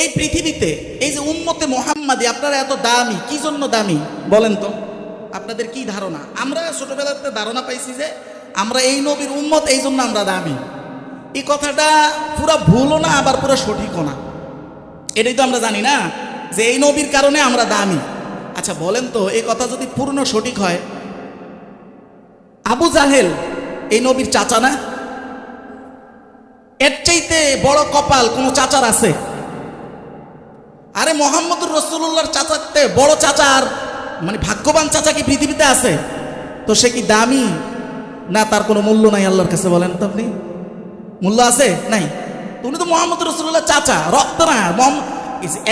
এই পৃথিবীতে, এই যে উম্মতে মোহাম্মদী, আপনারা এত দামি, কি জন্য দামি? বলেন তো। আপনাদের কি ধারণা? আমরা ছোটবেলাতে ধারণা পাইছি যে আমরা এই নবীর উম্মত, এই জন্য আমরা দামি। এই কথাটা পুরো ভুলও না, আবার পুরো সঠিকও না। এটাই তো আমরা জানি না যে এই নবীর কারণে আমরা দামি। আচ্ছা বলেন তো, এই কথা যদি পূর্ণ সঠিক হয়, আবু জাহেল, এই নবীর চাচা না? এর চাইতে বড় কপাল কোনো চাচার আছে? আরে মোহাম্মদুর রসুল্লাহর চাচাতে বড় চাচার মানে ভাগ্যবান চাচা কি পৃথিবীতে আছে? তো সে কি দামি? না, তার কোনো মূল্য নাই আল্লাহর কাছে বলেন তো আপনি। মূল্য আছে? নাই। উনি তো মোহাম্মদ রসুল্লাহ চাচা, রক্ত না মোহাম্মদ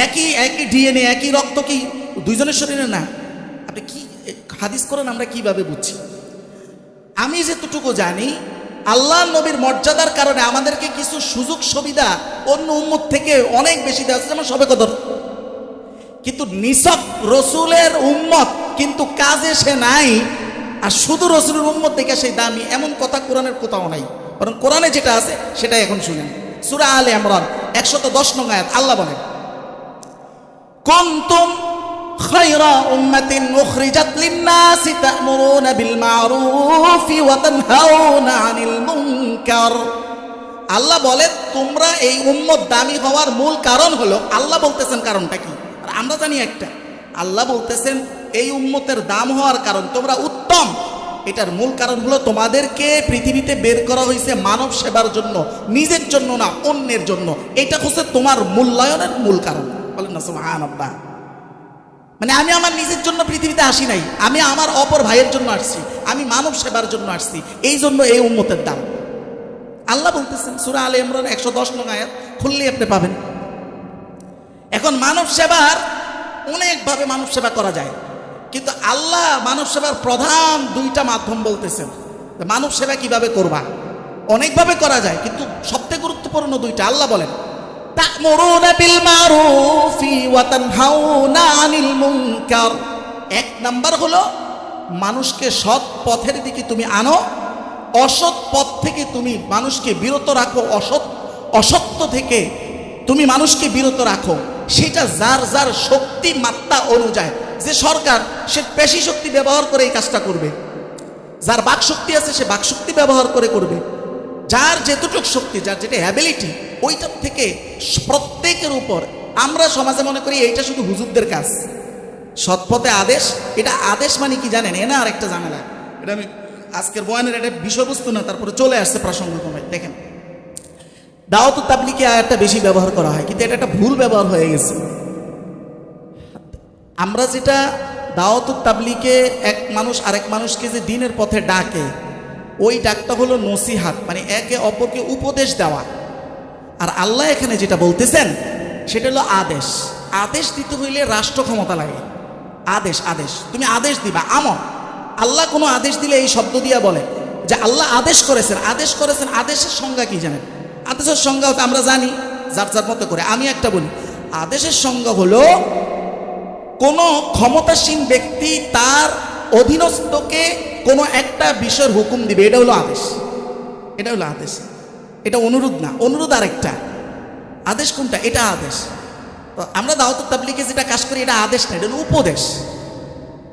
একই একই ডিএনএ, একই রক্ত কি দুইজনের শরীরে? না। আপনি কি হাদিস করেন, আমরা কীভাবে বুঝছি? আমি যেতটুকু জানি, আল্লাহ নবীর মর্যাদার কারণে আমাদেরকে কিছু সুযোগ সুবিধা অন্য উম্মত থেকে অনেক বেশি দেওয়া আছে, যেমন সবে কদর। কিন্তু নিসব রসুলের উম্মত, কিন্তু কাজে সে নাই, আর শুধু রসুলের উম্মত দেখে সেই দামি, এমন কথা কোরআনের কোথাও নাই। কারণ কোরআনে যেটা আছে, সেটাই এখন শুনেন। সুরা আলে আমরান একশত দশ নং আয়াত, আল্লাহ বলেন, কুনতুম খায়রা উম্মাতিন উখরিজাত লিন-নাসি তা'মুরুনা বিল মা'রুফি ওয়া তানহাউনা আল্লাহ বলে, তোমরা এই উম্মত দামি হওয়ার মূল কারণ হলো, আল্লাহ বলতেছেন কারণটা কি? আমরা জানি একটা। আল্লাহ বলতেছেন, এই উম্মতের দাম হওয়ার কারণ তোমরা উত্তম। এটার মূল কারণ হলো তোমাদেরকে পৃথিবীতে বের করা হয়েছে মানব সেবার জন্য, নিজের জন্য না, অন্যের জন্য। এটা হচ্ছে তোমার মূল্যায়নের মূল কারণ। বলেন না সুবহান আল্লাহ মানে আমি আমার নিজের জন্য পৃথিবীতে আসি নাই। আমি আমার অপর ভাইয়ের জন্য আসছি। আমি মানব সেবার জন্য আসছি। এই জন্য এই উম্মতের দাম। আল্লাহ বলতেছেন, সুরা আলে ইমরান একশো দশ নং খুললেই আপনি পাবেন। এখন মানব সেবার অনেকভাবে মানব সেবা করা যায়। কিন্তু আল্লাহ মানব সেবার প্রধান দুইটা মাধ্যম বলতেছেন। যে মানব সেবা কীভাবে করবা? অনেকভাবে করা যায়, কিন্তু সবথেকে গুরুত্বপূর্ণ দুইটা আল্লাহ বলেন। এক নাম্বার হলো, মানুষকে সৎ পথের দিকে তুমি আনো, অসৎ পথ থেকে তুমি মানুষকে বিরত রাখো, অসৎ, অসত্য থেকে তুমি মানুষকে বিরত রাখো। সেটা যার যার শক্তি মাত্রা অনুযায়ী। যে সরকার, সে পেশি শক্তি ব্যবহার করে এই কাজটা করবে। যার বাক শক্তি আছে, সে বাক শক্তি ব্যবহার করে করবে। যার যেতটুক শক্তি, যার যেটা অ্যাবিলিটি ওইটার থেকে প্রত্যেকের উপর আমরা সমাজে মনে করি এইটা শুধু হুজুরদের কাজ। সৎপথে আদেশ, এটা আদেশ মানে কি জানেন? এ না আরেকটা ঝামেলা। এটা আমি আজকের বয়ানের এটা বিষয়বস্তু না, তারপরে চলে আসছে প্রাসঙ্গিক দেখেন। দাওয়াত তাবলিকে আয়াতটা বেশি ব্যবহার করা হয়, কিন্তু এটা একটা ভুল ব্যবহার হয়ে গেছে। আমরা যেটা দাওয়াত তাবলিকে এক মানুষ আরেক মানুষকে যে দিনের পথে ডাকে, ওই ডাকটা হলো নসিহাত মানে একে অপরকে উপদেশ দেওয়া। আর আল্লাহ এখানে যেটা বলতেছেন, সেটা হলো আদেশ। আদেশ দিতে হইলে রাষ্ট্র ক্ষমতা লাগে। আদেশ আদেশ। তুমি আদেশ দিবা আমর আল্লাহ কোনো আদেশ দিলে এই শব্দ দিয়া বলে যে আল্লাহ আদেশ করেছেন আদেশ করেছেন, আদেশের সংজ্ঞা কি জানেন? আদেশের সংজ্ঞা তো আমরা জানি, যার যার মতো করে। আমি একটা বলি, আদেশের সংজ্ঞা হলো, কোনো ক্ষমতাসীন ব্যক্তি তার অধীনস্থকে কোনো একটা বিষয়ের হুকুম দিবে। এটা হলো আদেশ। এটা হলো আদেশ। এটা অনুরোধ না। অনুরোধ আরেকটা। আদেশ কোনটা? এটা আদেশ। তো আমরা দাওয়াত তাবলিকে যেটা কাজ করি, এটা আদেশ না, এটা হলো উপদেশ।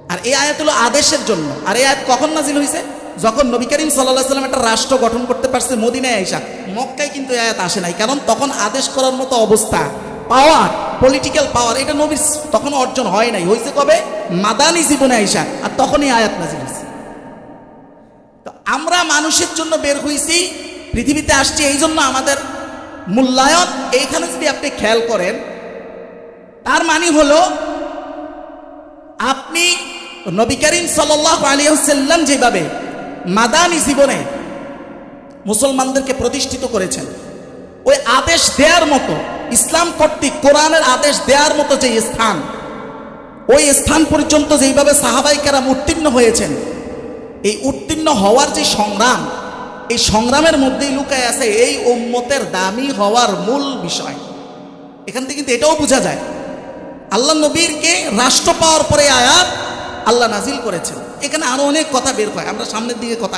আর এই আয়াত হলো আদেশের জন্য। আর এই আয়াত কখন নাজিল হয়েছে যখন নবী করিম সাল্লাহ সাল্লাম একটা রাষ্ট্র গঠন করতে পারছে মদিনায় আইসা, মক্কায় কিন্তু আয়াত আসে নাই। কারণ তখন আদেশ করার মতো অবস্থা। পাওয়ার পলিটিক্যাল পাওয়ার এটা নবীর তখন অর্জন হয় নাই। হয়েছে কবে? মাদানি জীবনে আইসা, আর তখনই আয়াত নাজিল তো আমরা মানুষের জন্য বের হয়েছি পৃথিবীতে আসছি, এই জন্য আমাদের মূল্যায়ন। এইখানে যদি আপনি খেয়াল করেন, তার মানে হলো, আপনি নবী করিম সাল্লাহ আলিয়াল্লাম যেভাবে মাদানি জীবনে মুসলমানদেরকে প্রতিষ্ঠিত করেছেন। ওই আদেশ দেওয়ার মতো, ইসলাম কর্তৃক, কোরআনের আদেশ দেওয়ার মতো যে স্থান, ওই স্থান পর্যন্ত যেইভাবে সাহাবাইকারা উত্তীর্ণ হয়েছেন, এই উত্তীর্ণ হওয়ার যে সংগ্রাম, এই সংগ্রামের মধ্যেই লুকায় আছে এই উম্মতের দামি হওয়ার মূল বিষয়। এখান থেকে কিন্তু এটাও বোঝা যায়, আল্লাহ নবীরকে রাষ্ট্র পাওয়ার পরে আয়াত আল্লাহ নাজিল করেছেন। এখানে আরও অনেক কথা বের হয়। আমরা সামনের দিকে কথা